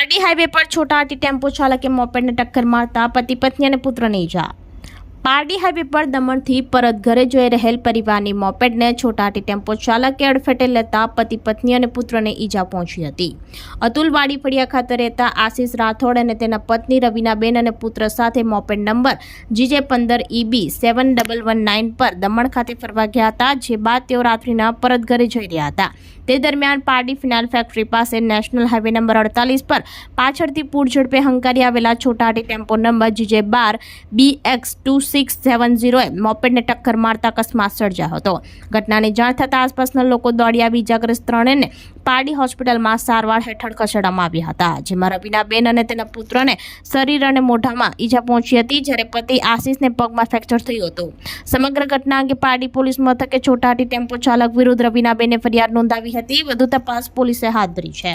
Pardi highway પર છોટાહાટી tempo ચાલકે મોપેડને ટક્કર મારતા પતિ પત્ની અને પુત્રને ઈજા. પારડી હાઈવે પર દમણથી પરત ઘરે જઈ રહેલ પરિવારની મોપેડને છોટાટી ટેમ્પો ચાલકે અડફેટે લેતા પતિ, પત્ની અને પુત્રને ઈજા પહોંચી હતી. અતુલ વાડી ફળિયા ખાતે રહેતા આશીષ રાઠોડ અને તેના પત્ની રવિનાબેન અને પુત્ર સાથે મોપેડ નંબર જીજે પંદર EB seven double one nine પર દમણ ખાતે ફરવા ગયા હતા, જે બાદ તેઓ રાત્રિના પરત ઘરે જઈ રહ્યા હતા. તે દરમિયાન પારડી ફિનાઇલ ફેક્ટરી પાસે નેશનલ હાઈવે નંબર અડતાલીસ પર પાછળથી પૂર ઝડપે હંકારી આવેલા છોટાટી ટેમ્પો નંબર જીજે બાર B X two six seven ઝીરોએ મોપેડને ટક્કર મારતા અકસ્માત સર્જાયો હતો. ઘટનાની જાણ થતાં આસપાસના લોકો દોડી આવી ઇજાગ્રસ્ત ત્રણેને પારડી હોસ્પિટલમાં સારવાર હેઠળ ખસેડવામાં આવ્યા હતા. જેમાં રવિનાબેન અને તેના પુત્રને શરીર અને મોઢામાં ઈજા પહોંચી હતી, જ્યારે પતિ આશીષને પગમાં ફ્રેક્ચર થયું હતું. સમગ્ર ઘટના અંગે પારડી પોલીસ મથકે છોટાટી ટેમ્પો ચાલક વિરુદ્ધ રવિનાબેને ફરિયાદ નોંધાવી હતી. વધુ તપાસ પોલીસે હાથ ધરી છે.